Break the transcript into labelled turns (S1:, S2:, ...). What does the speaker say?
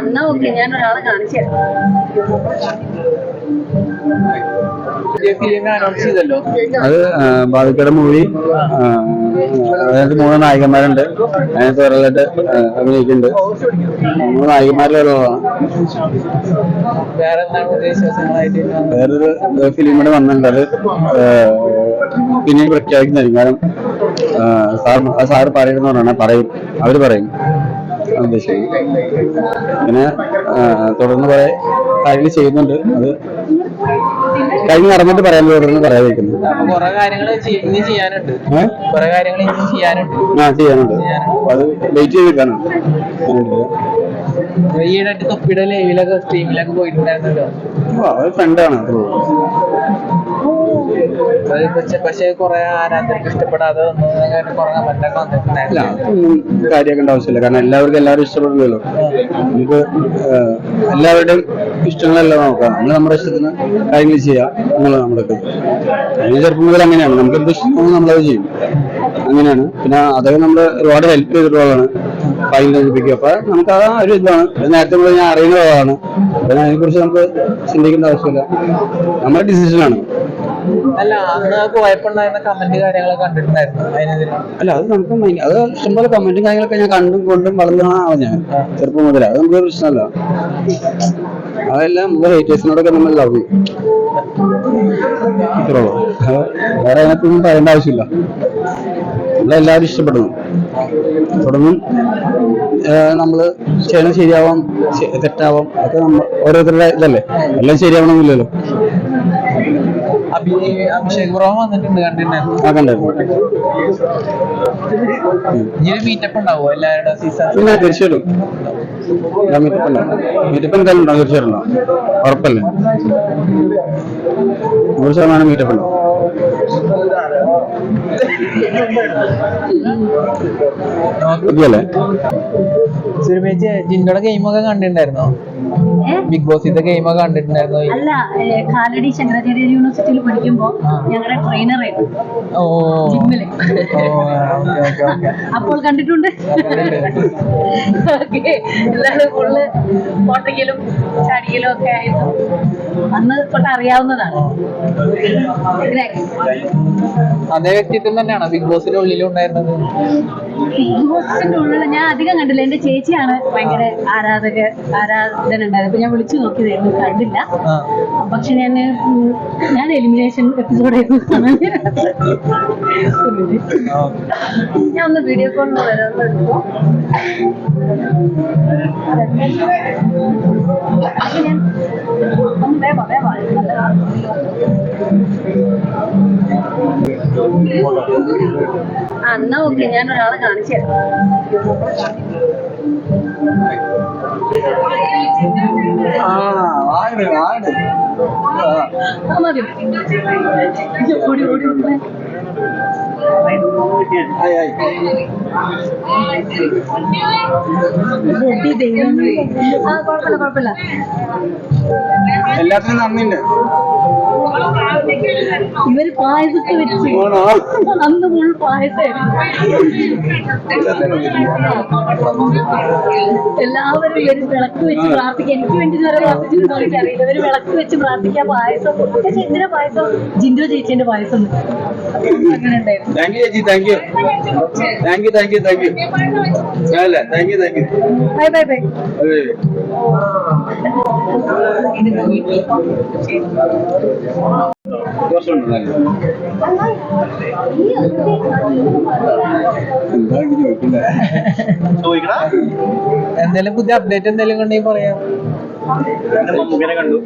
S1: എന്നാ ഓക്കെ ഞാൻ ഒരാളെ കാണിച്ചു
S2: അത് ബാധിക്കട മൂവി അതിനകത്ത് മൂന്ന് നായികന്മാരുണ്ട്. അതിനകത്ത് ഒരാളായിട്ട് അഭിനയിക്കുന്നുണ്ട്. മൂന്ന് നായികന്മാരിൽ ഒരാളാണ്. വേറൊരു ഫിലിം കൂടെ വന്നിട്ടുണ്ട്. അത് പിന്നീട് പ്രഖ്യാപിക്കുന്നതായിരിക്കും. കാരണം സാർ സാർ പറയുന്നവരാണ് പറയും. അവർ പറയും. പിന്നെ ആ, തുടർന്ന് കുറെ കാര്യങ്ങൾ ചെയ്യുന്നുണ്ട്. അത് കഴിഞ്ഞ് നടന്നിട്ട് പറയാൻ തുടർന്ന് പറയാതിരിക്കുന്നു ആ ചെയ്യാനുണ്ട്. അത് വെയിറ്റ് ചെയ്തിട്ടാണ്.
S3: ഈയിടെ തൊപ്പിയുടെ ലൈവിലൊക്കെ സ്ട്രീമിലൊക്കെ പോയിട്ടുണ്ടായിരുന്നല്ലോ.
S2: അത് ഫ്രണ്ടാണ്
S3: അത്. പക്ഷെ പക്ഷെ കുറെ ആരാധകർക്ക് ഇഷ്ടപ്പെടാതെ
S2: കാര്യമാക്കേണ്ട ആവശ്യമില്ല കാരണം എല്ലാവർക്കും എല്ലാവരും ഇഷ്ടപ്പെടുന്നല്ലോ നമുക്ക് എല്ലാവരുടെയും ഇഷ്ടങ്ങളെല്ലാം നോക്കാം. നമ്മൾ നമ്മുടെ ഇഷ്ടത്തിന് കാര്യങ്ങൾ ചെയ്യാം. എന്നുള്ളത് നമ്മുടെ അതിന് ചെറുപ്പം മുതൽ അങ്ങനെയാണ്. നമുക്ക് എന്ത് ഇഷ്ടമാണോ നമ്മളത് ചെയ്യും. അങ്ങനെയാണ്. പിന്നെ അതൊക്കെ നമ്മൾ ഒരുപാട് ഹെൽപ്പ് ചെയ്തിട്ടുള്ളതാണ് ഫൈൻ ലഭിക്കുക അപ്പൊ നമുക്ക് ആ ഒരു ഇതാണ്. നേരത്തെ മുതൽ ഞാൻ അറിയുന്ന അതിനെ കുറിച്ച് അതിനെക്കുറിച്ച് നമുക്ക് ചിന്തിക്കേണ്ട ആവശ്യമില്ല. നമ്മുടെ ഡിസിഷനാണ്
S3: അല്ല അന്ന് പോയപ്പോണ്ടായിരുന്ന കമന്റ് കാര്യങ്ങളൊക്കെ കണ്ടിട്ടുണ്ടായിരുന്നു.
S2: അല്ല അത് നമുക്ക് അത് ഇഷ്ടംപോലെ കമന്റും കാര്യങ്ങളൊക്കെ ഞാൻ കണ്ടും കൊണ്ടും വളർന്ന ആളാണ് ഞാൻ ചെറുപ്പം മുതൽ അത് നമുക്ക് പ്രശ്നമല്ല. അതെല്ലാം നമ്മുടെ ഹേറ്റേഴ്സിനോടൊക്കെ നമ്മൾ ലവ് ഇത്രേ ഉള്ളൂ. വേറെ അതിനകത്തൊന്നും പറയേണ്ട ആവശ്യമില്ല. നമ്മളെല്ലാവരും ഇഷ്ടപ്പെടുന്നു. തുടർന്നും നമ്മൾ ചെയ്യണം ശരിയാവാം തെറ്റാവാം. അതൊക്കെ നമ്മൾ ഓരോരുത്തരുടെ ഇതല്ലേ? എല്ലാം ശരിയാവണമെന്നില്ലല്ലോ.
S3: അഭിഷേക് ബ്രോ വന്നിട്ടുണ്ട് കണ്ടിട്ടുണ്ടായിരുന്നു മീറ്റപ്പ് ഉണ്ടാവോ എല്ലാവരുടെ സീസൺ
S2: തീർച്ചയായിട്ടും. മീറ്റപ്പ് ഉണ്ടാവും മീറ്റപ്പ് എന്തായാലും ഉണ്ടാവും തീർച്ചയായിട്ടും ഉണ്ടാവും. ഉറപ്പല്ലേ? നൂറ് ശതമാനം മീറ്റപ്പ് ഉണ്ടാവും പുതിയല്ലേ
S3: സുരമേച്ചി ജിൻഡോടെ ഗെയിമൊക്കെ കണ്ടിട്ടുണ്ടായിരുന്നോ? ബിഗ് ബോസിന്റെ ഗെയിമൊക്കെ കണ്ടിട്ടുണ്ടായിരുന്നോ?
S1: അല്ല കാലടി ശങ്കരാചാര്യ യൂണിവേഴ്സിറ്റിയിൽ പഠിക്കുമ്പോ ഞങ്ങളുടെ
S3: ജിമ്മിൽ
S1: അപ്പോൾ കണ്ടിട്ടുണ്ട്. ഓക്കെ എല്ലാവരും ഫുള്ള് ഓട്ടയ്ക്കലും ചാടിക്കലും ഒക്കെ ആയിരുന്നു. അന്ന് തൊട്ട് അറിയാവുന്നതാണ്.
S3: അതേ വ്യക്തിത്വം തന്നെയാണ് ബിഗ് ബോസിന്റെ ഉള്ളിലും ഉണ്ടായിരുന്നത്?
S1: ബിഗ് ബോസിന്റെ ഉള്ളിൽ ഞാൻ അധികം കണ്ടില്ല. എന്റെ ചേച്ചിയാണ് ഭയങ്കര ആരാധക ആരാധന ഉണ്ടായത് അപ്പൊ ഞാൻ വിളിച്ചു നോക്കിയതായിരുന്നു കണ്ടില്ല. പക്ഷെ ഞാൻ ഞാൻ എലിമിനേഷൻ എപ്പിസോഡ് ഞാൻ ഒന്ന് വീഡിയോ കോളിൽ ആ എന്നാ ഓക്കെ ഞാൻ ഒരാളെ കാണിച്ചു തരാം. കുഴപ്പമില്ല കുഴപ്പമില്ല.
S2: എല്ലാത്തിനും നന്ദിയുണ്ട്.
S1: ഇവർ പായസൊക്കെ വെച്ച്. അന്ന് ഫുൾ പായസമായിരുന്നു എല്ലാവരും ഇവർ വിളക്ക് വെച്ച് പ്രാർത്ഥിക്കാൻ എനിക്ക് വേണ്ടി ഇതുവരെ പ്രാർത്ഥിച്ചിട്ടുണ്ടോ അറിയില്ല ഇവർ വിളക്ക് വെച്ച് പ്രാർത്ഥിക്കാൻ പായസം പക്ഷെ എന്തിനാ പായസം? ജിൻഡോ ചേച്ചിന്റെ പായസം അങ്ങനെ ഉണ്ടായിരുന്നു.
S2: താങ്ക് യു ചേച്ചി thank you thank you thank you thank you അല്ല thank you thank you
S1: bye bye bye
S2: ചോദിക്കുന്നത്
S3: എന്തെങ്കിലും പുതിയ അപ്ഡേറ്റ് എന്തെങ്കിലും ഉണ്ടെങ്കിൽ പറയാം.
S2: കണ്ടു ഇന്നലെ കണ്ടു.